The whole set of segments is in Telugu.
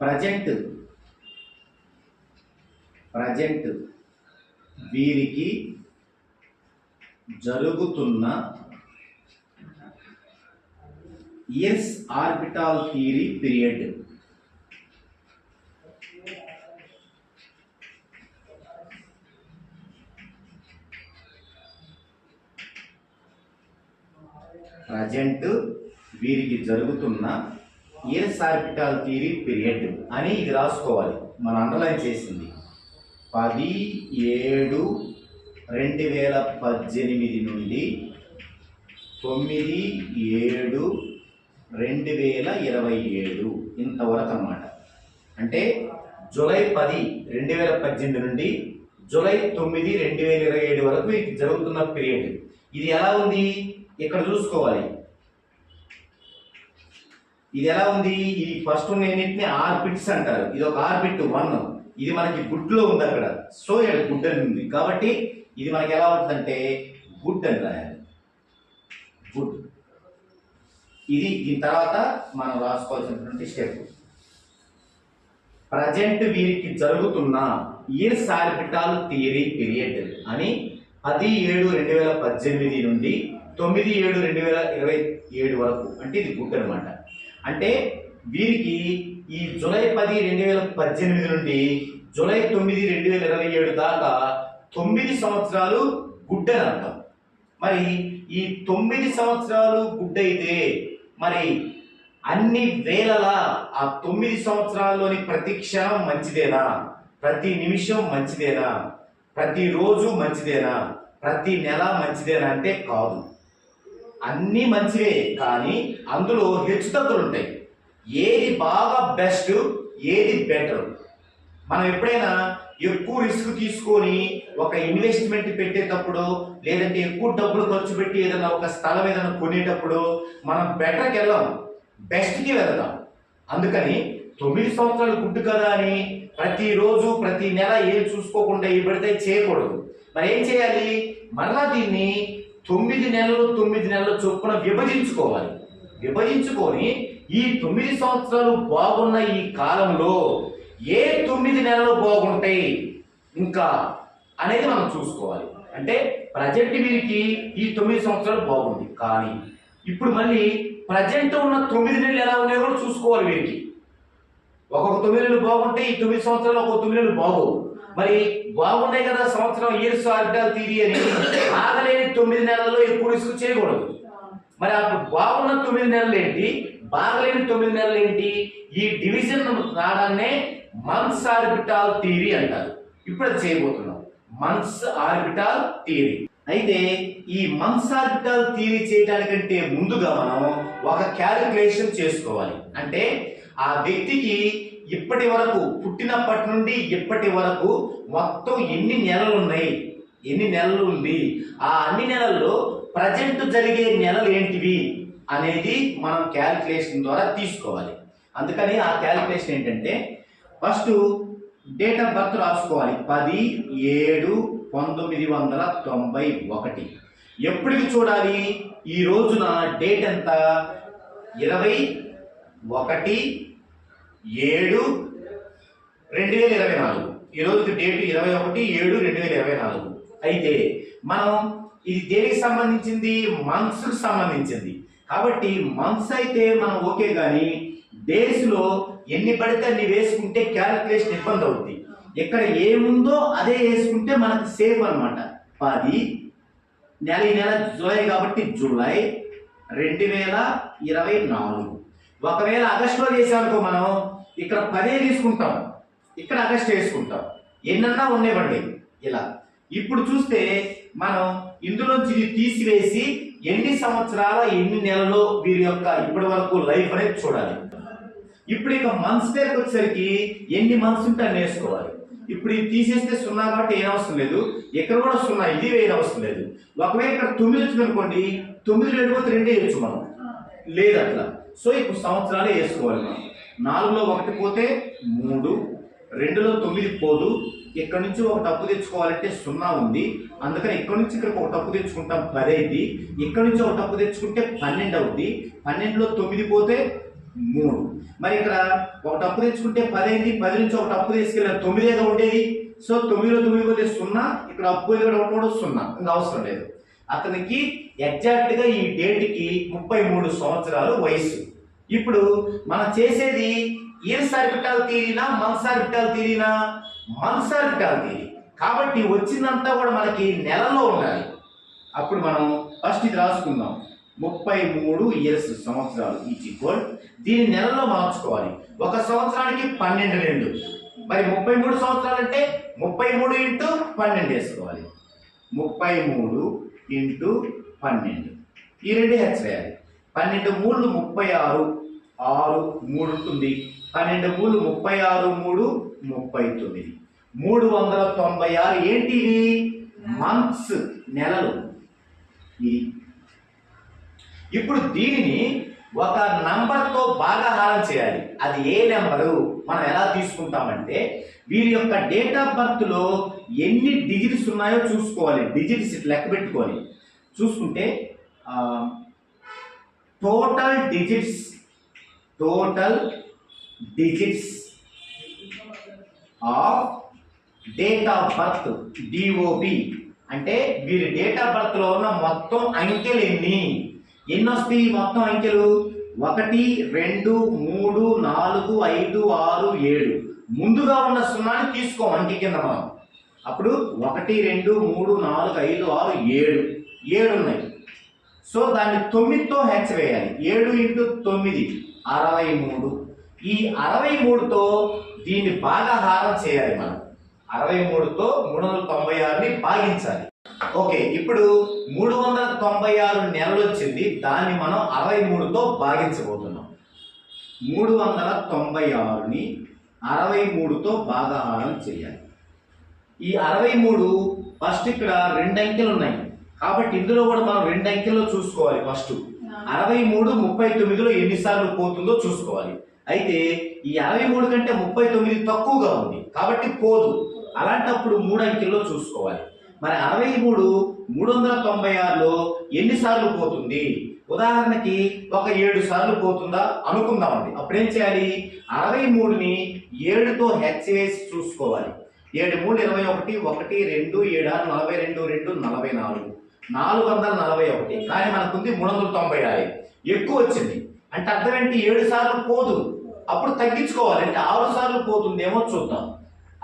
ప్రజెంట్. ప్రజెంట్. వీరికి జరుగుతున్న ఎస్ ఆర్బిటాల్ థీరీ పీరియడ్. ప్రజెంట్ వీరికి జరుగుతున్న ఏ ఆర్బిటాల్ థియరీ పీరియడ్ అని ఇది రాసుకోవాలి. మన అండర్లైన్ చేసింది. పది ఏడు రెండు వేల పద్దెనిమిది నుండి తొమ్మిది ఏడు రెండు వేల ఇరవై ఏడు ఇంతవరకు అన్నమాట. అంటే జూలై పది రెండు వేల పద్దెనిమిది నుండి జూలై తొమ్మిది రెండు వేల ఇరవై ఏడు వరకు ఇది జరుగుతున్న పీరియడ్ ఇది ఎలా ఉంది? ఇక్కడ చూసుకోవాలి. ఇది ఎలా ఉంది? ఈ ఫస్ట్ ఉన్నన్నింటిని ఆర్బిట్స్ అంటారు. ఇది ఒక ఆర్బిట్ వన్ ఇది మనకి గుడ్లో ఉంది అక్కడ. సో ఇక్కడ గుడ్ అని ఉంది. కాబట్టి ఇది మనకి ఎలా ఉంటుందంటే గుడ్ అని రాయాలి. గుడ్ ఇది దీని తర్వాత మనం రాసుకోవాల్సినటువంటి స్టెప్ ప్రజెంట్ వీరికి జరుగుతున్న ఇయర్స్ ఆర్బిటాల్ థియరీ పీరియడ్ అని పది ఏడు రెండు వేల పద్దెనిమిది నుండి తొమ్మిది ఏడు రెండు వేల ఇరవై ఏడు వరకు. అంటే ఇది గుడ్ అనమాట అంటే వీరికి ఈ జూలై పది రెండు వేల పద్దెనిమిది నుండి జూలై తొమ్మిది రెండు వేల ఇరవై ఏడు దాకా తొమ్మిది సంవత్సరాలు గుడ్డ అంటాం అర్థం మరి ఈ తొమ్మిది సంవత్సరాలు గుడ్ అయితే మరి అన్ని వేళలా ఆ తొమ్మిది సంవత్సరాల్లోని ప్రతి క్షణం మంచిదేనా? ప్రతి నిమిషం మంచిదేనా? ప్రతి రోజు మంచిదేనా? ప్రతి నెల మంచిదేనా అంటే కాదు. అన్నీ మంచివే కానీ అందులో హెచ్చుతగ్గులు ఉంటాయి. ఏది బాగా బెస్ట్ ఏది బెటర్ మనం ఎప్పుడైనా ఎక్కువ రిస్క్ తీసుకొని ఒక ఇన్వెస్ట్మెంట్ పెట్టేటప్పుడు లేదంటే ఎక్కువ డబ్బులు ఖర్చు పెట్టి ఏదైనా ఒక స్థలం ఏదైనా కొనేటప్పుడు మనం బెటర్కి వెళ్ళాం బెస్ట్కి వెళ్దాం. అందుకని తొమ్మిది సంవత్సరాలు గుడ్డు కదా అని ప్రతిరోజు ప్రతి నెల ఏం చూసుకోకుండా ఏ పడితే చేయకూడదు. మరి ఏం చేయాలి? మరలా దీన్ని తొమ్మిది నెలలు తొమ్మిది నెలల చొప్పున విభజించుకోవాలి. విభజించుకొని ఈ తొమ్మిది సంవత్సరాలు బాగున్న ఈ కాలంలో ఏ తొమ్మిది నెలలు బాగుంటాయి ఇంకా అనేది మనం చూసుకోవాలి. అంటే ప్రజెంట్ వీరికి ఈ తొమ్మిది సంవత్సరాలు బాగుంది. కానీ ఇప్పుడు మళ్ళీ ప్రజెంట్ ఉన్న తొమ్మిది నెలలు ఎలా ఉన్నాయో కూడా చూసుకోవాలి వీరికి. ఒక్కొక్క తొమ్మిది నెలలు బాగుంటే ఈ తొమ్మిది సంవత్సరాలు ఒక్కొక్క తొమ్మిది నెలలు బాగోవు. మరి బాగున్నాయి కదా సంవత్సరం ఇయర్స్ ఆర్బిటాల్ తీరి అని ఆ తొమ్మిది నెలల్లో ఎక్కువ రిస్క్ చేయకూడదు. మరి అప్పుడు బాగున్న తొమ్మిది నెలలు ఏంటి? బాగలేని తొమ్మిది నెలలు ఏంటి? ఈ డివిజన్ రావడాన్నే మంత్స్ ఆర్బిటాల్ థియరీ అంటారు. ఇప్పుడు అది చేయబోతున్నాం. Months orbital theory. అయితే ఈ మంత్స్ ఆర్బిటాల్ థియరీ చేయడానికంటే ముందుగా మనం ఒక క్యాలిక్యులేషన్ చేసుకోవాలి. అంటే ఆ వ్యక్తికి ఇప్పటి వరకు పుట్టినప్పటి నుండి ఇప్పటి వరకు మొత్తం ఎన్ని నెలలు ఉన్నాయి? ఎన్ని నెలలు ఉంది? ఆ అన్ని నెలల్లో ప్రజెంట్ జరిగే నెలలు ఏంటివి అనేది మనం క్యాలిక్యులేషన్ ద్వారా తీసుకోవాలి. అందుకని ఆ క్యాలిక్యులేషన్ ఏంటంటే ఫస్ట్ డేట్ ఆఫ్ బర్త్ రాసుకోవాలి. పది ఏడు పంతొమ్మిది వందల తొంభై ఒకటి. ఎప్పటికి చూడాలి? ఈ రోజున డేట్ ఎంత? ఇరవై ఒకటి ఏడు రెండు వేల ఇరవై నాలుగు. ఈ డేట్ ఇరవై ఒకటి ఏడు రెండు వేల ఇరవై నాలుగు. అయితే మనం ఇది దేనికి సంబంధించింది? మనసుకు సంబంధించింది. కాబట్టి మంత్స్ అయితే మనం ఓకే కానీ బేస్లో ఎన్ని పడితే అన్ని వేసుకుంటే క్యాలిక్యులేషన్ ఇబ్బంది అవుద్ది. ఇక్కడ ఏముందో అదే వేసుకుంటే మనకు సేఫ్ అనమాట పది నెల ఈ నెల జూలై కాబట్టి జూలై రెండు వేల ఇరవై నాలుగు. ఒకవేళ ఆగస్టులో చేసామనుకో మనం ఇక్కడ పదే తీసుకుంటాం. ఇక్కడ ఆగస్ట్ వేసుకుంటాం. ఎన్నన్నా ఉండేవండి ఇలా. ఇప్పుడు చూస్తే మనం ఇందులోంచి ఇది తీసివేసి ఎన్ని సంవత్సరాల ఎన్ని నెలలో వీరి యొక్క ఇప్పటి వరకు లైఫ్ అనేది చూడాలి. ఇప్పుడు ఇక మంత్స్ దగ్గరకు వచ్చేసరికి ఎన్ని మంత్స్ ఉంటే అన్ని వేసుకోవాలి. ఇప్పుడు ఇది తీసేస్తే సున్నా కాబట్టి ఏం అవసరం లేదు. ఇక్కడ కూడా సున్నా ఇది వేయని అవసరం లేదు. ఒకవేళ ఇక్కడ తొమ్మిది వచ్చింది అనుకోండి తొమ్మిది లేకపోతే రెండే వేయచ్చు మనం. లేదు అట్లా. సో ఇప్పుడు సంవత్సరాలే వేసుకోవాలి మనం. నాలుగులో ఒకటి పోతే మూడు రెండులో తొమ్మిది పోదు ఇక్కడ నుంచి ఒక డబ్బు తెచ్చుకోవాలంటే సున్నా ఉంది. అందుకని ఇక్కడ నుంచి ఇక్కడికి ఒక డబ్బు తెచ్చుకుంటాం? పది అయింది ఇక్కడ నుంచి ఒక డబ్బు తెచ్చుకుంటే పన్నెండు అవుద్ది. పన్నెండులో తొమ్మిది పోతే మూడు. మరి ఇక్కడ ఒక డబ్బు తెచ్చుకుంటే పది అయింది పది నుంచి ఒకటి తీసుకెళ్ళిన తీసుకెళ్ళాను ఏదో ఉండేది. సో తొమ్మిదిలో తొమ్మిది పోతే సున్నా ఇక్కడ అప్పు ఇక్కడ ఒకటి కూడా సున్నా. ఇంకా అవసరం లేదు. అతనికి ఎగ్జాక్ట్గా ఈ డేట్కి ముప్పై మూడు సంవత్సరాలు వయసు ఇప్పుడు మనం చేసేది ఇయర్ సార్బిటాల్ తీరినా మంత్ సార్బిటాల్ తీరినా? మంత్ సార్బిటాల్ కాబట్టి వచ్చిందంతా కూడా మనకి నెలలో ఉండాలి. అప్పుడు మనం ఫస్ట్ ఇది రాసుకుందాం. ముప్పై మూడు ఇయర్స్ సంవత్సరాలు ఈ ఈక్వల్. దీన్ని నెలలో మార్చుకోవాలి. ఒక సంవత్సరానికి పన్నెండు రెండు. మరి ముప్పై మూడు సంవత్సరాలు అంటే ముప్పై మూడు ఇంటూ పన్నెండు వేసుకోవాలి. ముప్పై మూడు ఇంటూ పన్నెండు. ఈ రెండు హెచ్ వేయాలి. పన్నెండు మూడు ముప్పై ఆరు. ఆరు మూడు ఉంటుంది. పన్నెండు మూడు ముప్పై ఆరు మూడు ముప్పై తొమ్మిది. మూడు వందల తొంభై ఆరు ఏంటి మంత్స్ నెలలు. ఇది ఇప్పుడు దీనిని ఒక నంబర్తో భాగాహారం చేయాలి. అది ఏ నెంబరు? మనం ఎలా తీసుకుంటామంటే వీరి యొక్క డేట్ ఆఫ్ బర్త్లో ఎన్ని డిజిట్స్ ఉన్నాయో చూసుకోవాలి. డిజిట్స్ లెక్క పెట్టుకోవాలి. చూసుకుంటే total digits total digits of date of birth DOB అంటే వీరి డేట్ ఆఫ్ బర్త్లో ఉన్న మొత్తం అంకెలు ఎన్ని? ఎన్ని వస్తాయి మొత్తం అంకెలు? ఒకటి రెండు మూడు నాలుగు ఐదు ఆరు ఏడు. ముందుగా ఉన్న సున్నాని తీసుకో అంకె కింద మనం. అప్పుడు ఒకటి రెండు మూడు నాలుగు ఐదు ఆరు ఏడు. ఏడు ఉన్నాయి. సో దాన్ని తొమ్మిదితో హెచ్ వేయాలి. ఏడు ఇంటూ తొమ్మిది అరవై మూడు. ఈ అరవై మూడుతో దీన్ని భాగాహారం చేయాలి మనం. అరవై మూడుతో మూడు వందల తొంభై ఆరుని భాగించాలి ఓకే ఇప్పుడు మూడు వందల తొంభై ఆరు నెలలు వచ్చింది దాన్ని మనం అరవై మూడుతో భాగించబోతున్నాం మూడు వందల తొంభై ఆరుని అరవై మూడుతో భాగాహారం చేయాలి. ఈ అరవై మూడు ఫస్ట్ ఇక్కడ రెండు అంకెలు ఉన్నాయి. కాబట్టి ఇందులో కూడా మనం రెండు అంకెల్లో చూసుకోవాలి ఫస్ట్. అరవై మూడు ముప్పై తొమ్మిదిలో ఎన్నిసార్లు పోతుందో చూసుకోవాలి. అయితే ఈ అరవై మూడు కంటే ముప్పై తొమ్మిది తక్కువగా ఉంది. కాబట్టి పోదు. అలాంటప్పుడు మూడు అంకెల్లో చూసుకోవాలి. మరి అరవై మూడు మూడు వందల తొంభై ఆరులో ఎన్నిసార్లు పోతుంది? ఉదాహరణకి ఒక ఏడు సార్లు పోతుందా? అనుకుందామండి అప్పుడు ఏం చేయాలి? అరవై మూడుని ఏడుతో హెచ్ వేసి చూసుకోవాలి. ఏడు మూడు ఇరవై ఒకటి ఒకటి రెండు ఏడు ఆరు నలభై రెండు రెండు నలభై నాలుగు. నాలుగు వందల నలభై ఒకటి. కానీ మనకుంది మూడు వందల తొంభై ఆరు. ఎక్కువ వచ్చింది. అంటే అర్థం ఏంటి ఏడు సార్లు పోదు. అప్పుడు తగ్గించుకోవాలి. అంటే ఆరు సార్లు పోతుందేమో చూద్దాం.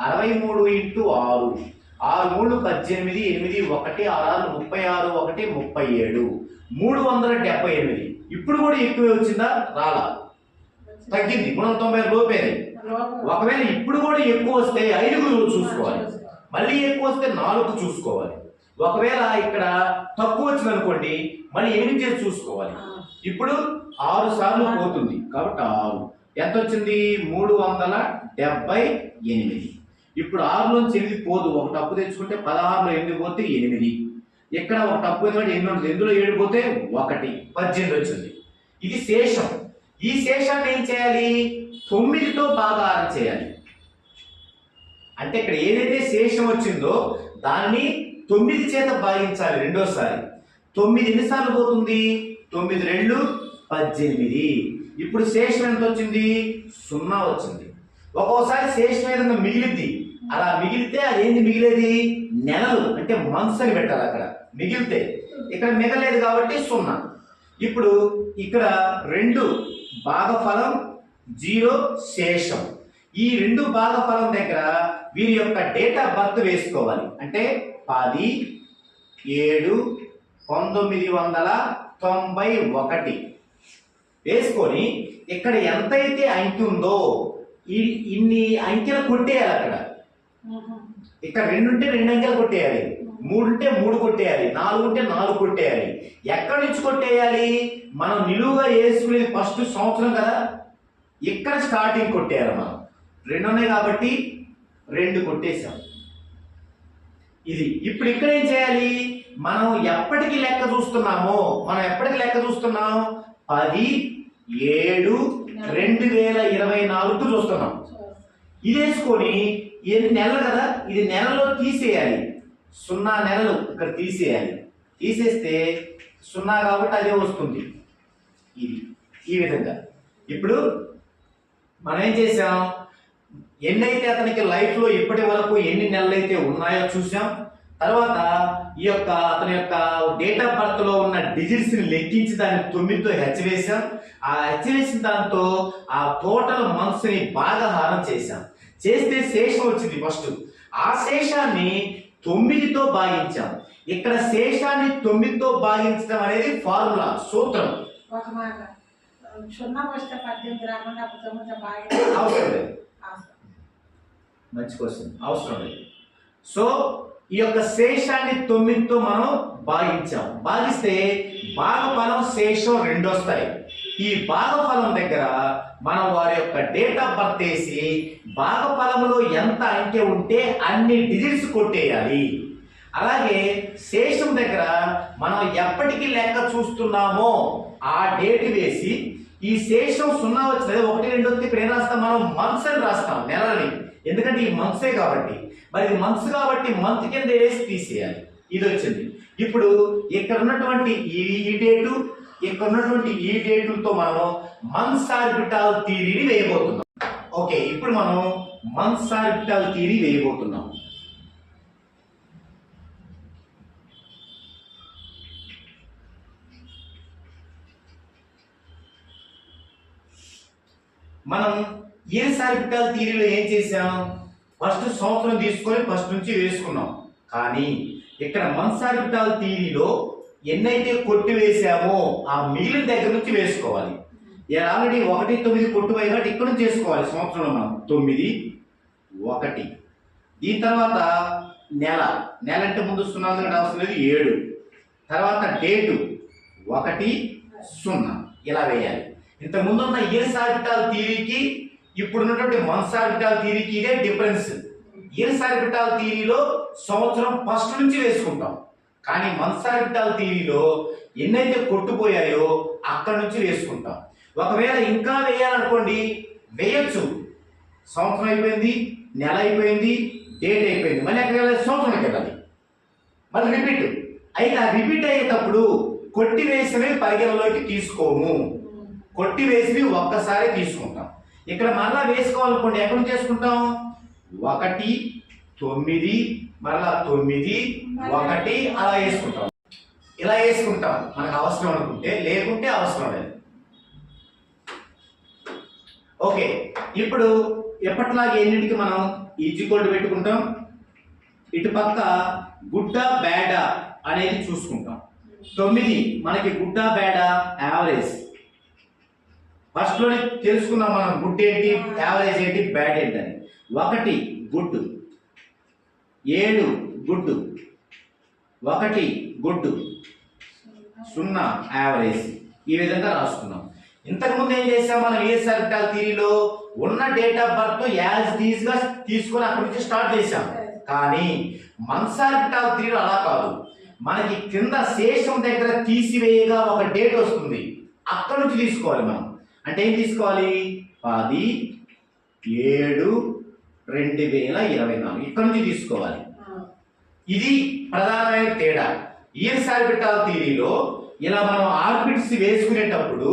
అరవై మూడు ఇంటూ ఆరు. ఆరు మూడు పద్దెనిమిది ఎనిమిది ఒకటి ఆరు ముప్పై ఆరు ఒకటి ముప్పై ఏడు మూడు వందల డెబ్బై ఎనిమిది. ఇప్పుడు కూడా ఎక్కువే వచ్చిందా? రాలా. తగ్గింది. మూడు వందల తొంభై లోపేది ఒకవేళ ఇప్పుడు కూడా ఎక్కువ వస్తే ఐదుగురు చూసుకోవాలి. మళ్ళీ ఎక్కువ వస్తే నాలుగు చూసుకోవాలి. ఒకవేళ ఇక్కడ తక్కువ వచ్చింది అనుకోండి మళ్ళీ ఎనిమిది చేసి చూసుకోవాలి. ఇప్పుడు ఆరు సార్లు పోతుంది. కాబట్టి ఆరు. ఎంత వచ్చింది మూడు వందల డెబ్బై ఎనిమిది. ఇప్పుడు ఆరులోంచి ఎనిమిది పోదు. ఒక తప్పు తెచ్చుకుంటే పదహారులో ఎనిమిది పోతే ఎనిమిది. ఇక్కడ ఒక తప్పు ఎందుకంటే ఎనిమిది ఉంటుంది ఎందులో ఏడు పోతే ఒకటి. పద్దెనిమిది వచ్చింది. ఇది శేషం. ఈ శేషాన్ని ఏం చేయాలి? తొమ్మిదితో భాగాహారం చేయాలి. అంటే ఇక్కడ ఏదైతే శేషం వచ్చిందో దాన్ని తొమ్మిది చేత భాగించాలి రెండోసారి. తొమ్మిది ఎన్నిసార్లు పోతుంది? తొమ్మిది రెండు పద్దెనిమిది. ఇప్పుడు శేషం ఎంత వచ్చింది సున్నా వచ్చింది. ఒక్కోసారి శేషం ఏదైనా మిగిలిద్ది. అలా మిగిలితే అదేంటి మిగిలేది? నెలలు అంటే మంత్స్ అని పెట్టాలి అక్కడ. మిగిలితే. ఇక్కడ మిగలేదు కాబట్టి సున్నా. ఇప్పుడు ఇక్కడ రెండు భాగఫలం జీరో శేషం. ఈ రెండు భాగఫలం దగ్గర వీరి యొక్క డేట్ ఆఫ్ బర్త్ వేసుకోవాలి. అంటే పది ఏడు పంతొమ్మిది వందల తొంభై ఒకటి. వేసుకొని ఇక్కడ ఎంతైతే అంకె ఉందో ఇన్ని అంకెలు కొట్టేయాలి అక్కడ. ఇక్కడ రెండు ఉంటే రెండు అంకెలు కొట్టేయాలి. మూడు ఉంటే మూడు కొట్టేయాలి. నాలుగు ఉంటే నాలుగు కొట్టేయాలి. ఎక్కడి నుంచి కొట్టేయాలి? మనం నిలువుగా వేసుకునేది ఫస్ట్ సంవత్సరం కదా? ఇక్కడ స్టార్టింగ్ కొట్టేయాలి మనం. రెండు ఉన్నాయి కాబట్టి రెండు కొట్టేశాం. ఇది ఇప్పుడు ఇక్కడ ఏం చేయాలి? మనం ఎప్పటికి లెక్క చూస్తున్నామో మనం ఎప్పటికి లెక్క చూస్తున్నాం? పది ఏడు రెండు వేల ఇరవై నాలుగు చూస్తున్నాం. ఇది వేసుకొని ఎన్ని నెలలు కదా ఇది నెలలో తీసేయాలి. సున్నా నెలలు ఇక్కడ తీసేయాలి. తీసేస్తే సున్నా కాబట్టి అదే వస్తుంది. ఇది ఈ విధంగా. ఇప్పుడు మనం ఏం చేసాం ఎన్నైతే అతనికి లైఫ్లో ఇప్పటి వరకు ఎన్ని నెలలు అయితే ఉన్నాయో చూసాం తర్వాత ఈ యొక్క అతని యొక్క డేట్ ఆఫ్ బర్త్లో ఉన్న డిజిట్స్ని లెక్కించి దాన్ని తొమ్మిదితో హెచ్ వేసాం ఆ హెచ్ వేసిన దాంతో ఆ టోటల్ మంత్స్ని బాగా హారం చేశాం. చేస్తే శేషం వచ్చింది ఫస్ట్ ఆ శేషాన్ని తొమ్మిదితో భాగించాం. ఇక్కడ శేషాన్ని తొమ్మిదితో భాగించడం అనేది ఫార్ములా సూత్రం. అవసరం లేదు. మంచి క్వశ్చన్ అవసరం లేదు. సో ఈ యొక్క శేషాన్ని తొమ్మిదితో మనం భాగించాం. భాగిస్తే భాగఫలం శేషం రెండు వస్తాయి. ఈ భాగఫలం దగ్గర మనం వారి యొక్క డేట్ ఆఫ్ బర్త్ వేసి భాగఫలంలో ఎంత అంకె ఉంటే అన్ని డిజిట్స్ కొట్టేయాలి. అలాగే శేషం దగ్గర మనం ఎప్పటికీ లెక్క చూస్తున్నామో ఆ డేట్ వేసి ఈ శేషం సున్నా వచ్చినది ఒకటి రెండు వస్తే ఇప్పుడు ఏం రాస్తాం మనం? మంత్స్ అని రాస్తాం నెలని. ఎందుకంటే ఈ మంత్సే కాబట్టి. మరి ఇది మంత్స్ కాబట్టి మంత్ కింద వేసి తీసేయాలి ఇది వచ్చింది. ఇప్పుడు ఇక్కడ ఉన్నటువంటి ఈ డేటు ఇక్కడ ఉన్నటువంటి ఈ డేటులతో మనం మంత్స్ ఆర్బిటాల్ థీరీని వేయబోతున్నాం. ఓకే ఇప్పుడు మనం మంత్స్ ఆర్బిటాల్ థీరీ వేయబోతున్నాం. మనం ఏ ఆర్బిటాల్ థియరీలో ఏం చేశాం? ఫస్ట్ సంవత్సరం తీసుకొని ఫస్ట్ నుంచి వేసుకున్నాం. కానీ ఇక్కడ మంత్స్ ఆర్బిటాల్ థియరీలో ఎన్నైతే కొట్టి వేసామో ఆ మిగిలిన దగ్గర నుంచి వేసుకోవాలి. ఆల్రెడీ ఒకటి తొమ్మిది కొట్టు కాబట్టి ఇక్కడ నుంచి వేసుకోవాలి సంవత్సరంలో మనం. తొమ్మిది ఒకటి. దీని తర్వాత నెల. నెల అంటే ముందు సున్నా ఎందుకంటే అవసరం లేదు ఏడు. తర్వాత డేటు. ఒకటి సున్నా. ఇలా వేయాలి. ఇంతకుముందు ఉన్న ఏ ఆర్బిటాల్ థియరీకి ఇప్పుడు ఉన్నటువంటి మంత్స్ ఆర్బిటాల్ థియరీకి ఇదే డిఫరెన్స్. ఇయర్స్ ఆర్బిటాల్ సంవత్సరం ఫస్ట్ నుంచి వేసుకుంటాం. కానీ మంత్స్ ఆర్బిటాల్ థియరీలో ఎన్నైతే కొట్టుపోయాయో అక్కడ నుంచి వేసుకుంటాం. ఒకవేళ ఇంకా వేయాలనుకోండి వేయచ్చు. సంవత్సరం అయిపోయింది నెల అయిపోయింది డేట్ అయిపోయింది. మళ్ళీ ఎక్కడ వెళ్ళాలి? సంవత్సరానికి వెళ్ళాలి? మళ్ళీ రిపీట్. అయితే ఆ రిపీట్ అయ్యేటప్పుడు కొట్టి వేసినవి పరిగణలోకి తీసుకోము. కొట్టి వేసినవి ఒక్కసారి తీసుకుంటాం. ఇక్కడ మరలా వేసుకోవాలనుకోండి ఎక్కడ చేసుకుంటాం? ఒకటి తొమ్మిది మరలా తొమ్మిది ఒకటి అలా వేసుకుంటాం. ఇలా వేసుకుంటాం. మనకు అవసరం అనుకుంటే లేకుంటే అవసరం లేదు. ఓకే ఇప్పుడు ఎప్పటిలాగే ఎన్నింటికి మనం ఈజీకోల్డ్ పెట్టుకుంటాం? ఇటు పక్క గుడ్డ బేడ అనేది చూసుకుంటాం. తొమ్మిది మనకి గుడ్డ బేడ యావరేజ్. ఫస్ట్లోనే మనం గుడ్ ఏంటి యావరేజ్ ఏంటి బ్యాడ్ ఏంటి అని. ఒకటి గుడ్ ఏడు గుడ్ ఒకటి గుడ్ సున్నా యావరేజ్ ఈ విధంగా రాసుకున్నాం. ఇంతకుముందు ఏం చేసాం మనం? ఏ సర్టాల్ థీరీలో ఉన్న డేట్ ఆఫ్ బర్త్ యాజ్ దీస్గా తీసుకొని అక్కడి నుంచి స్టార్ట్ చేసాం కానీ మన్సార్బిటాల్ థీరీలో అలా కాదు. మనకి కింద శేషం దగ్గర తీసివేయగా ఒక డేట్ వస్తుంది. అక్కడ నుంచి తీసుకోవాలి మనం. అంటే ఏం తీసుకోవాలి? పది ఏడు రెండు వేల ఇరవై నాలుగు. ఇక్కడ నుంచి తీసుకోవాలి. ఇది ప్రధానమైన తేడా. ఈఎస్ఆర్ ఆర్బిటాల్ థియరీలో ఇలా మనం ఆర్బిట్స్ వేసుకునేటప్పుడు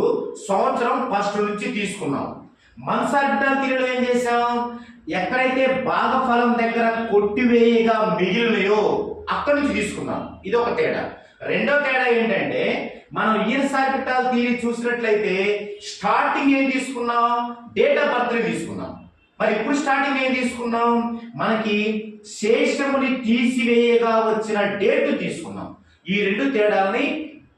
సంవత్సరం ఫస్ట్ నుంచి తీసుకున్నాం. మంత్స్ ఆర్బిటాల్ థియరీలో ఏం చేసాం ఎక్కడైతే భాగఫలం దగ్గర కొట్టివేయగా మిగిలినయో అక్కడి నుంచి తీసుకున్నాం. ఇది ఒక తేడా. రెండో తేడా ఏంటంటే మనం ఇయర్స్ ఆర్బిటాల్ థియరీ చూసినట్లయితే స్టార్టింగ్ ఏం తీసుకున్నాం? డేట్ ఆఫ్ బర్త్ తీసుకున్నాం. మరి ఇప్పుడు స్టార్టింగ్ ఏం తీసుకున్నాం? మనకి శేషముని తీసివేయగా వచ్చిన డేట్ తీసుకున్నాం. ఈ రెండు తేడాలని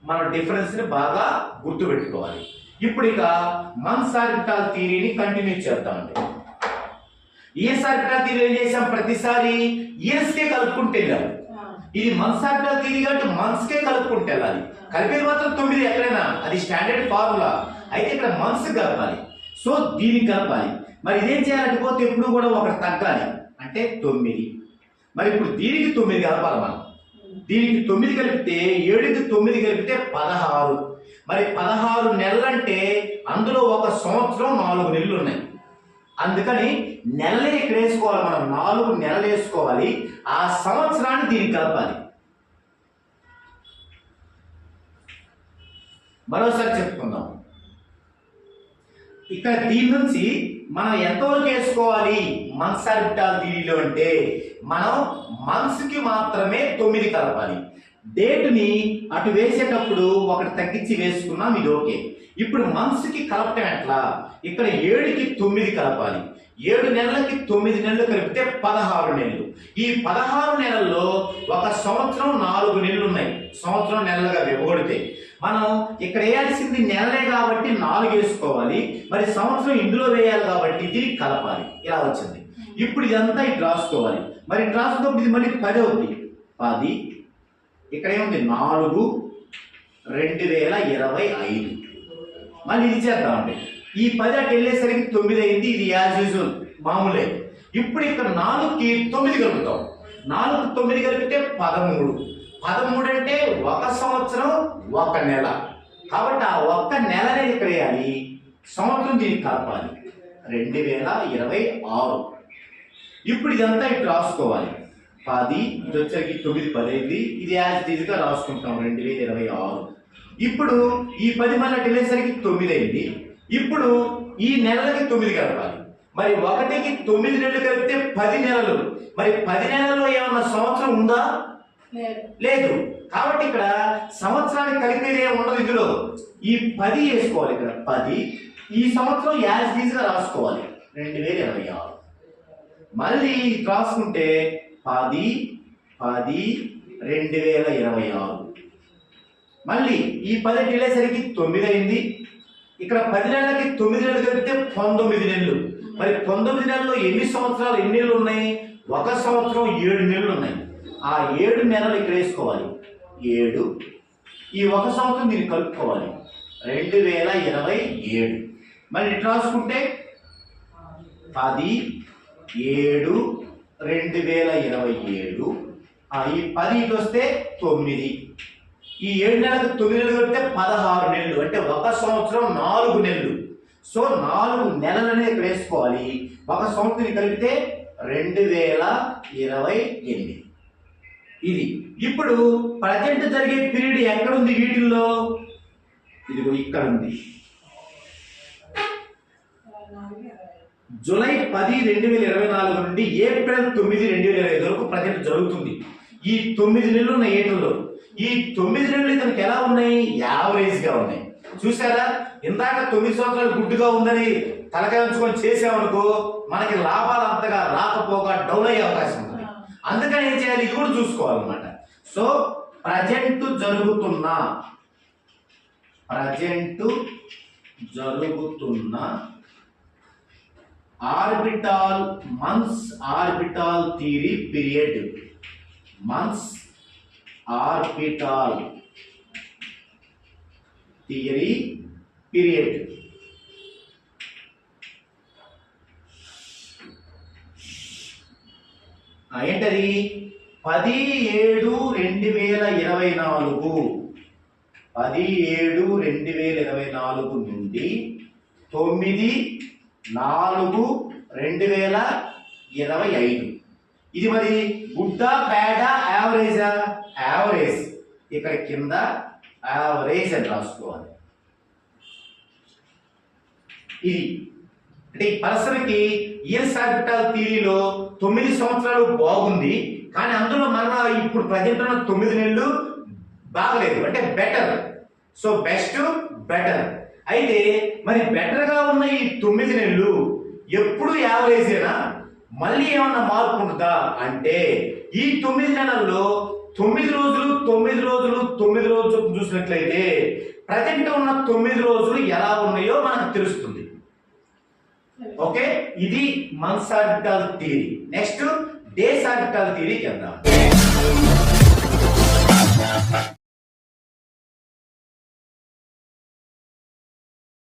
మన డిఫరెన్స్ని బాగా గుర్తుపెట్టుకోవాలి. ఇప్పుడు ఇక మంత్స్ ఆర్బిటాల్ థియరీని కంటిన్యూ చేద్దామండి. ఆర్బిటాల్ థియరీ ఏం చేసాం ప్రతిసారి ఇయర్స్ కే కలుపుకుంటే వెళ్ళాం. ఇది మంత్స్ ఆర్బిటాల్ థియరీ కాబట్టి మంత్స్ కే కలుపుకుంటే వెళ్ళాలి. కలిపేది మాత్రం తొమ్మిది ఎక్కడైనా. అది స్టాండర్డ్ ఫార్ములా అయితే ఇక్కడ మంత్స్ కలపాలి. సో దీనికి కలపాలి. మరి ఇదేం చేయాలంటే పోతే ఎప్పుడు కూడా ఒకటి తగ్గాలి. అంటే తొమ్మిది. మరి ఇప్పుడు దీనికి తొమ్మిది కలపాలి మనం. దీనికి తొమ్మిది కలిపితే ఏడుకి తొమ్మిది కలిపితే పదహారు. మరి పదహారు నెలలంటే అందులో ఒక సంవత్సరం నాలుగు నెలలు ఉన్నాయి. అందుకని నెలలే ఇక్కడ వేసుకోవాలి మనం. నాలుగు నెలలు వేసుకోవాలి. ఆ సంవత్సరాన్ని దీనికి కలపాలి. మరోసారి చెప్పుకుందాం. ఇక్కడ దీని నుంచి మనం ఎంతవరకు వేసుకోవాలి? మంత్స్ ఆర్బిటాల్ థియరీలో అంటే మనం మనసుకి మాత్రమే తొమ్మిది కలపాలి. డేట్ని అటు వేసేటప్పుడు ఒకటి తగ్గించి వేసుకున్నాం ఇది ఓకే. ఇప్పుడు మనసుకి కలపటం ఎట్లా? ఇక్కడ ఏడుకి తొమ్మిది కలపాలి. ఏడు నెలలకి తొమ్మిది నెలలు కలిపితే పదహారు నెలలు. ఈ పదహారు నెలల్లో ఒక సంవత్సరం నాలుగు నెలలు ఉన్నాయి సంవత్సరం నెలలుగా విభగొడితే మనం ఇక్కడ వేయాల్సింది నెలలే కాబట్టి నాలుగు వేసుకోవాలి. మరి సంవత్సరం ఇందులో వేయాలి కాబట్టి దీన్ని కలపాలి. ఇలా వచ్చింది. ఇప్పుడు ఇదంతా ఇటు రాసుకోవాలి మరి ఇటు రాసుకున్నప్పుడు ఇది మళ్ళీ పది అవుతుంది పది. ఇక్కడ ఏముంది? నాలుగు. రెండు వేల ఇరవై ఐదు. మళ్ళీ ఇది చేద్దామండి ఈ పది అటు వెళ్ళేసరికి తొమ్మిది అయింది. ఇది యాజ్ యూజువల్ మామూలే. ఇప్పుడు ఇక్కడ నాలుగుకి తొమ్మిది కలుపుతాం. నాలుగు తొమ్మిది కలిపితే పదమూడు. పదమూడు అంటే ఒక సంవత్సరం ఒక నెల. కాబట్టి ఆ ఒక్క నెల అనేది ఇక్కడ వేయాలి సంవత్సరం దీనికి కలపాలి. రెండు వేల ఇరవై ఆరు. ఇప్పుడు ఇదంతా ఇటు రాసుకోవాలి. పది ఇది వచ్చేసరికి తొమ్మిది పదైంది. ఇది యాజ్ ఇదిగా రాసుకుంటాం రెండు వేల ఇరవై ఆరు. ఇప్పుడు ఈ పది మళ్ళీ అటు వెళ్ళేసరికి తొమ్మిది అయింది ఇప్పుడు ఈ నెలలకి తొమ్మిది కలపాలి. మరి ఒకటికి తొమ్మిది నెలలు కలిపితే పది నెలలు. మరి పది నెలల్లో ఏమన్నా సంవత్సరం ఉందా? లేదు. కాబట్టి ఇక్కడ సంవత్సరానికి కలిపేది ఏమి ఉండదు ఇందులో. ఈ పది వేసుకోవాలి ఇక్కడ. పది. ఈ సంవత్సరం యాజ్గా రాసుకోవాలి. రెండు వేల ఇరవై ఆరు. మళ్ళీ రాసుకుంటే పది పది రెండు వేల ఇరవై ఆరు. మళ్ళీ ఈ పది వెళ్ళేసరికి తొమ్మిది అయింది ఇక్కడ పది నెలలకి తొమ్మిది నెలలు కలిపితే పంతొమ్మిది నెలలు. మరి పంతొమ్మిది నెలల్లో ఎన్ని సంవత్సరాలు ఎన్ని నెలలు ఉన్నాయి? ఒక సంవత్సరం ఏడు నెలలు ఉన్నాయి. ఆ ఏడు నెలలు ఇక్కడ వేసుకోవాలి. ఏడు. ఈ ఒక సంవత్సరం మీరు కలుపుకోవాలి. రెండు వేల ఇరవై ఏడు. మరి ఇట్లా రాసుకుంటే? పది ఏడు రెండు వేల ఇరవై ఏడు. ఈ పది ఇటు వస్తే తొమ్మిది. ఈ ఏడు నెలలకు తొమ్మిది నెలలు కడితే పదహారు నెలలు. అంటే ఒక సంవత్సరం నాలుగు నెలలు. సో నాలుగు నెలలనే ఇక్కడ వేసుకోవాలి. ఒక సంవత్సరం కలిపితే రెండు వేల ఇరవై ఎనిమిది. ఇది. ఇప్పుడు ప్రజెంట్ జరిగే పీరియడ్ ఎక్కడ ఉంది వీటిల్లో? ఇదిగో ఇక్కడ ఉంది. జూలై పది రెండు వేల ఇరవై నాలుగు నుండి ఏప్రిల్ తొమ్మిది రెండు వేల ఇరవై ఐదు వరకు ప్రజెంట్ జరుగుతుంది. ఈ తొమ్మిది నెలలు ఉన్న ఏటల్లో ఈ తొమ్మిది నెలలు ఇతనికి ఎలా ఉన్నాయి? యావరేజ్గా ఉన్నాయి. చూసారా ఇందాక తొమ్మిది సంవత్సరాలు గుడ్డుగా ఉందని తలకాయ ఉంచుకొని చేసామనుకో మనకి లాభాలు అంతగా రాకపోగా డౌన్ అయ్యే అవకాశం ఉంది. అందుకని ఏం చేయాలి? ఇది కూడా చూసుకోవాలన్నమాట. సో ప్రజెంట్ జరుగుతున్న ప్రజెంట్ జరుగుతున్న orbital months orbital theory period. Months orbital theory period. ఏంటది? పది ఏడు రెండు వేల ఇరవై నాలుగు. పది ఏడు రెండు వేల ఇరవై నాలుగు నుండి తొమ్మిది నాలుగు రెండు వేల ఇరవై ఐదు. ఇది మరి గుడ్డ పేడ యావరేజా? యావరేజ్. ఇక్కడ కింద యావరేజ్ అని రాసుకోవాలి. ఇది అంటే ఈ పరిశ్రమకి ఈఎస్ ఆర్బిటల్ థియరీలో తొమ్మిది సంవత్సరాలు బాగుంది కానీ అందులో మన ఇప్పుడు ప్రజెంట్ ఉన్న తొమ్మిది నెలలు బాగలేదు. అంటే బెటర్ సో బెస్ట్ బెటర్ అయితే మరి బెటర్గా ఉన్న ఈ తొమ్మిది నెలలు ఎప్పుడు యావరేజేనా మళ్ళీ ఏమన్నా మార్పు ఉంటుందా? అంటే ఈ తొమ్మిది నెలల్లో తొమ్మిది రోజులు తొమ్మిది రోజులు తొమ్మిది రోజులు చూసినట్లయితే ప్రజెంట్ ఉన్న తొమ్మిది రోజులు ఎలా ఉన్నాయో మనకు తెలుస్తుంది. ఓకే? ఇది months orbital theory. Next days orbital థియరీకి వెళ్దాం